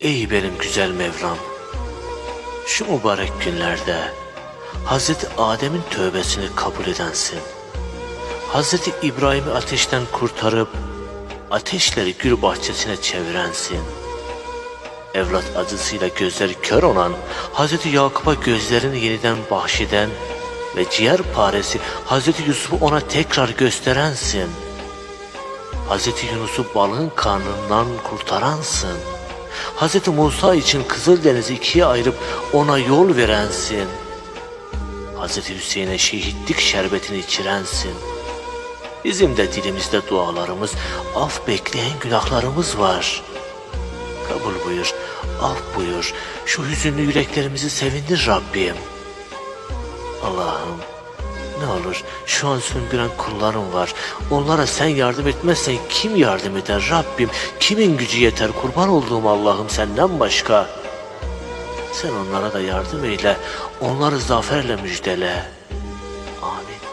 Ey benim güzel Mevlam! Şu mübarek günlerde Hazreti Adem'in tövbesini kabul edensin. Hazreti İbrahim'i ateşten kurtarıp ateşleri gül bahçesine çevirensin. Evlat acısıyla gözleri kör olan Hazreti Yakup'a gözlerini yeniden bahşeden ve ciğer paresi Hazreti Yusuf'u ona tekrar gösterensin. Hazreti Yunus'u balığın karnından kurtaransın. Hazreti Musa için Kızıldeniz'i ikiye ayırıp ona yol verensin. Hazreti Hüseyin'e şehitlik şerbetini içirensin. Bizim de dilimizde dualarımız, af bekleyen günahlarımız var. Kabul buyur, af buyur. Şu hüzünlü yüreklerimizi sevindir Rabbim. Allah'ım ne olur şu an söndüren kullarım var. Onlara sen yardım etmezsen kim yardım eder Rabbim? Kimin gücü yeter kurban olduğum Allah'ım senden başka? Sen onlara da yardım eyle. Onları zaferle müjdele. Amin.